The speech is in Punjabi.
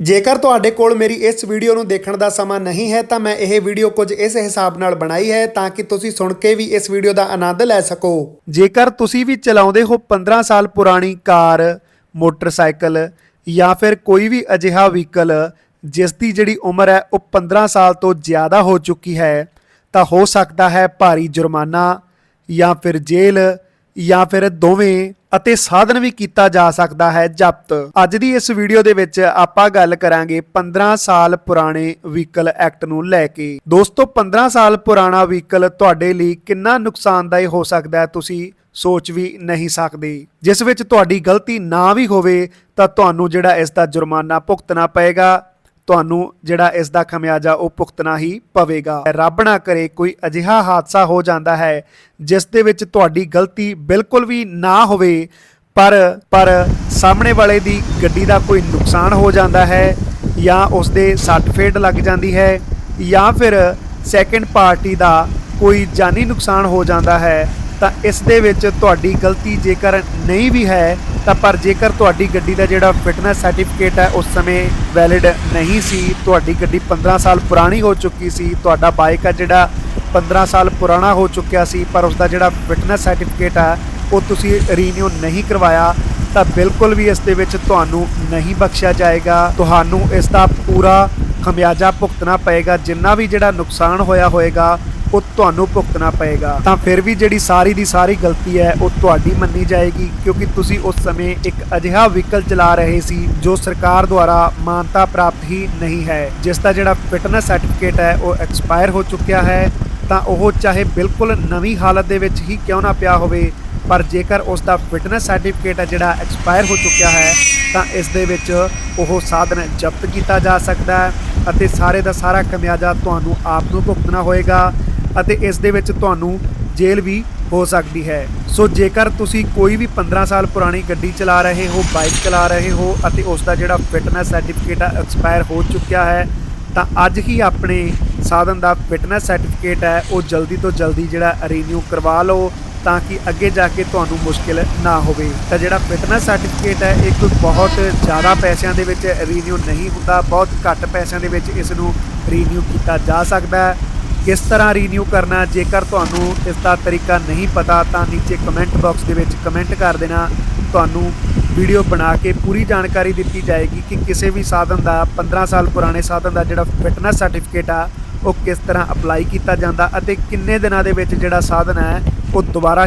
ਜੇਕਰ ਤੁਹਾਡੇ ਕੋਲ ਮੇਰੀ ਇਸ ਵੀਡੀਓ ਨੂੰ ਦੇਖਣ ਦਾ ਸਮਾਂ ਨਹੀਂ ਹੈ, ਤਾਂ ਮੈਂ ਇਹ ਵੀਡੀਓ ਕੁਝ ਇਸ ਹਿਸਾਬ ਨਾਲ ਬਣਾਈ ਹੈ ਤਾਂ ਕਿ ਤੁਸੀਂ ਸੁਣ ਕੇ ਵੀ ਇਸ ਵੀਡੀਓ ਦਾ ਆਨੰਦ ਲੈ ਸਕੋ। ਜੇਕਰ ਤੁਸੀਂ ਵੀ ਚਲਾਉਂਦੇ ਹੋ 15 ਸਾਲ ਪੁਰਾਣੀ ਕਾਰ, ਮੋਟਰਸਾਈਕਲ ਜਾਂ ਫਿਰ ਕੋਈ ਵੀ ਅਜਿਹਾ ਵਹੀਕਲ ਜਿਸ ਦੀ ਜਿਹੜੀ ਉਮਰ ਹੈ ਉਹ 15 ਸਾਲ ਤੋਂ ਜ਼ਿਆਦਾ ਹੋ ਚੁੱਕੀ ਹੈ, ਤਾਂ ਹੋ ਸਕਦਾ ਹੈ ਭਾਰੀ ਜੁਰਮਾਨਾ ਜਾਂ ਫਿਰ ਜੇਲ੍ਹ ਜਾਂ ਫਿਰ ਦੋਵੇਂ ਅਤੇ ਸਾਧਨ ਵੀ ਕੀਤਾ ਜਾ ਸਕਦਾ ਹੈ ਜ਼ਬਤ। ਅੱਜ ਦੀ ਇਸ ਵੀਡੀਓ ਦੇ ਵਿੱਚ ਆਪਾਂ ਗੱਲ ਕਰਾਂਗੇ 15 ਸਾਲ ਪੁਰਾਣੇ ਵਹੀਕਲ ਐਕਟ ਨੂੰ ਲੈ ਕੇ। ਦੋਸਤੋ 15 ਸਾਲ ਪੁਰਾਣਾ ਵਹੀਕਲ ਤੁਹਾਡੇ ਲਈ ਕਿੰਨਾ ਨੁਕਸਾਨਦਾਇਕ ਹੋ ਸਕਦਾ ਹੈ ਤੁਸੀਂ ਸੋਚ ਵੀ ਨਹੀਂ ਸਕਦੇ। ਜਿਸ ਵਿੱਚ ਤੁਹਾਡੀ ਗਲਤੀ ਨਾ ਵੀ ਹੋਵੇ ਤਾਂ ਤੁਹਾਨੂੰ ਜਿਹੜਾ ਇਸ ਦਾ ਜੁਰਮਾਨਾ ਭੁਗਤਣਾ ਪਏਗਾ। ਤੁਹਾਨੂੰ ਜਿਹੜਾ ਇਸ ਦਾ ਖਮਿਆਜਾ ਉਹ ਭੁਗਤਣਾ ਹੀ ਪਵੇਗਾ। ਰੱਬ ਨਾ ਕਰੇ ਕੋਈ ਅਜਿਹਾ ਹਾਦਸਾ ਹੋ ਜਾਂਦਾ ਹੈ, ਜਿਸ ਦੇ ਵਿੱਚ ਤੁਹਾਡੀ ਗਲਤੀ ਬਿਲਕੁਲ ਵੀ ਨਾ ਹੋਵੇ, ਪਰ ਪਰ ਸਾਹਮਣੇ ਵਾਲੇ ਦੀ ਗੱਡੀ ਦਾ ਕੋਈ ਨੁਕਸਾਨ ਹੋ ਜਾਂਦਾ ਹੈ, ਜਾਂ ਉਸ ਦੇ ਸੱਟ ਫੇਟ ਲੱਗ ਜਾਂਦੀ ਹੈ, ਜਾਂ ਫਿਰ ਸੈਕੰਡ ਪਾਰਟੀ ਦਾ ਕੋਈ ਜਾਨੀ ਨੁਕਸਾਨ ਹੋ ਜਾਂਦਾ ਹੈ ਤਾਂ ਇਸ ਦੇ ਵਿੱਚ ਤੁਹਾਡੀ ਗਲਤੀ ਜੇਕਰ ਨਹੀਂ ਵੀ ਹੈ, ਤਾਂ ਪਰ ਜੇਕਰ ਤੁਹਾਡੀ ਗੱਡੀ ਦਾ ਜਿਹੜਾ ਫਿਟਨੈਸ ਸਰਟੀਫਿਕੇਟ ਹੈ, ਉਸ ਸਮੇਂ ਵੈਲਿਡ ਨਹੀਂ ਸੀ, ਤੁਹਾਡੀ ਗੱਡੀ 15 ਸਾਲ ਪੁਰਾਣੀ ਹੋ ਚੁੱਕੀ ਸੀ, ਤੁਹਾਡਾ ਬਾਈਕ ਹੈ ਜਿਹੜਾ 15 ਸਾਲ ਪੁਰਾਣਾ ਹੋ ਚੁੱਕਿਆ ਸੀ, ਪਰ ਉਸ ਦਾ ਜਿਹੜਾ ਫਿਟਨੈਸ ਸਰਟੀਫਿਕੇਟ ਹੈ ਉਹ ਤੁਸੀਂ ਰੀਨਿਊ ਨਹੀਂ ਕਰਵਾਇਆ, ਤਾਂ ਬਿਲਕੁਲ ਵੀ ਇਸ ਦੇ ਵਿੱਚ ਤੁਹਾਨੂੰ ਨਹੀਂ ਬਖਸ਼ਿਆ ਜਾਏਗਾ। ਤੁਹਾਨੂੰ ਇਸ ਦਾ ਪੂਰਾ ਖਮਿਆਜਾ ਭੁਗਤਣਾ ਪਏਗਾ, ਜਿੰਨਾ ਵੀ ਜਿਹੜਾ ਨੁਕਸਾਨ ਹੋਇਆ ਹੋਏਗਾ ਉਹ ਤੁਹਾਨੂੰ ਭੁਗਤਣਾ ਪਏਗਾ। ਤਾਂ ਫਿਰ ਵੀ ਜਿਹੜੀ ਸਾਰੀ ਦੀ ਸਾਰੀ ਗਲਤੀ ਹੈ, ਉਹ ਤੁਹਾਡੀ ਮੰਨੀ ਜਾਏਗੀ, ਕਿਉਂਕਿ ਤੁਸੀਂ ਉਸ ਸਮੇਂ ਇੱਕ ਅਜਿਹਾ ਵਹੀਕਲ ਚਲਾ ਰਹੇ ਸੀ, ਜੋ ਸਰਕਾਰ ਦੁਆਰਾ ਮਾਨਤਾ ਪ੍ਰਾਪਤ ਹੀ ਨਹੀਂ ਹੈ। ਜਿਸ ਦਾ ਜਿਹੜਾ ਫਿਟਨੈਸ ਸਰਟੀਫਿਕੇਟ ਹੈ, ਉਹ ਐਕਸਪਾਇਰ ਹੋ ਚੁੱਕਿਆ ਹੈ। ਤਾਂ ਉਹ ਚਾਹੇ ਬਿਲਕੁਲ ਨਵੀਂ ਹਾਲਤ ਦੇ ਵਿੱਚ ਹੀ ਕਿਉਂ ਨਾ ਪਿਆ ਹੋਵੇ, ਪਰ ਜੇਕਰ ਉਸ ਦਾ ਫਿਟਨੈਸ ਸਰਟੀਫਿਕੇਟ ਹੈ, ਜਿਹੜਾ ਐਕਸਪਾਇਰ ਹੋ ਚੁੱਕਿਆ ਹੈ, ਤਾਂ ਇਸ ਦੇ ਵਿੱਚ ਉਹ ਸਾਧਨ ਜ਼ਬਤ ਕੀਤਾ ਜਾ ਸਕਦਾ ਹੈ ਅਤੇ ਸਾਰੇ ਦਾ ਸਾਰਾ ਖਮਿਆਜਾ ਤੁਹਾਨੂੰ ਆਪ ਨੂੰ ਭੁਗਤਣਾ ਹੋਏਗਾ। ਅਤੇ ਇਸ ਦੇ ਵਿੱਚ ਤੁਹਾਨੂੰ ਜੇਲ੍ਹ ਵੀ ਹੋ ਸਕਦੀ ਹੈ। ਸੋ ਜੇਕਰ ਤੁਸੀਂ ਕੋਈ ਵੀ 15 ਸਾਲ ਪੁਰਾਣੀ ਗੱਡੀ ਚਲਾ ਰਹੇ ਹੋ, ਬਾਈਕ ਚਲਾ ਰਹੇ ਹੋ ਅਤੇ ਉਸ ਦਾ ਜਿਹੜਾ ਫਿਟਨੈਸ ਸਰਟੀਫਿਕੇਟ ਐਕਸਪਾਇਰ ਹੋ ਚੁੱਕਿਆ ਹੈ, ਤਾਂ ਅੱਜ ਹੀ ਆਪਣੇ ਸਾਧਨ ਦਾ ਫਿਟਨੈਸ ਸਰਟੀਫਿਕੇਟ ਹੈ, ਉਹ ਜਲਦੀ ਤੋਂ ਜਲਦੀ ਜਿਹੜਾ ਰੀਨਿਊ ਕਰਵਾ ਲਓ ਤਾਂ ਕਿ ਅੱਗੇ ਜਾ ਕੇ ਤੁਹਾਨੂੰ ਮੁਸ਼ਕਿਲ ਨਾ ਹੋਵੇ। ਤਾਂ ਜਿਹੜਾ ਫਿਟਨੈਸ ਸਰਟੀਫਿਕੇਟ ਹੈ ਇਹ ਕੋਈ ਬਹੁਤ ਜ਼ਿਆਦਾ ਪੈਸਿਆਂ ਦੇ ਵਿੱਚ ਰੀਨਿਊ ਨਹੀਂ ਹੁੰਦਾ, ਬਹੁਤ ਘੱਟ ਪੈਸਿਆਂ ਦੇ ਵਿੱਚ ਇਸ ਨੂੰ ਰੀਨਿਊ ਕੀਤਾ ਜਾ ਸਕਦਾ ਹੈ। ਕਿਸ ਤਰ੍ਹਾਂ ਰੀਨਿਊ ਕਰਨਾ, ਜੇਕਰ ਤੁਹਾਨੂੰ ਇਸ ਦਾ ਤਰੀਕਾ ਨਹੀਂ ਪਤਾ, ਤਾਂ ਨੀਚੇ ਕਮੈਂਟ ਬਾਕਸ ਦੇ ਵਿੱਚ ਕਮੈਂਟ ਕਰ ਦੇਣਾ। ਤੁਹਾਨੂੰ ਵੀਡੀਓ ਬਣਾ ਕੇ ਪੂਰੀ ਜਾਣਕਾਰੀ ਦਿੱਤੀ ਜਾਏਗੀ ਕਿ ਕਿਸੇ ਵੀ ਸਾਧਨ ਦਾ 15 ਸਾਲ ਪੁਰਾਣੇ ਸਾਧਨ ਦਾ ਜਿਹੜਾ ਫਿਟਨੈਸ ਸਰਟੀਫਿਕੇਟ ਆ, ਉਹ ਕਿਸ ਤਰ੍ਹਾਂ ਅਪਲਾਈ ਕੀਤਾ ਜਾਂਦਾ ਅਤੇ ਕਿੰਨੇ ਦਿਨਾਂ ਦੇ ਵਿੱਚ ਜਿਹੜਾ ਸਾਧਨ ਹੈ, ਉਹ ਦੁਬਾਰਾ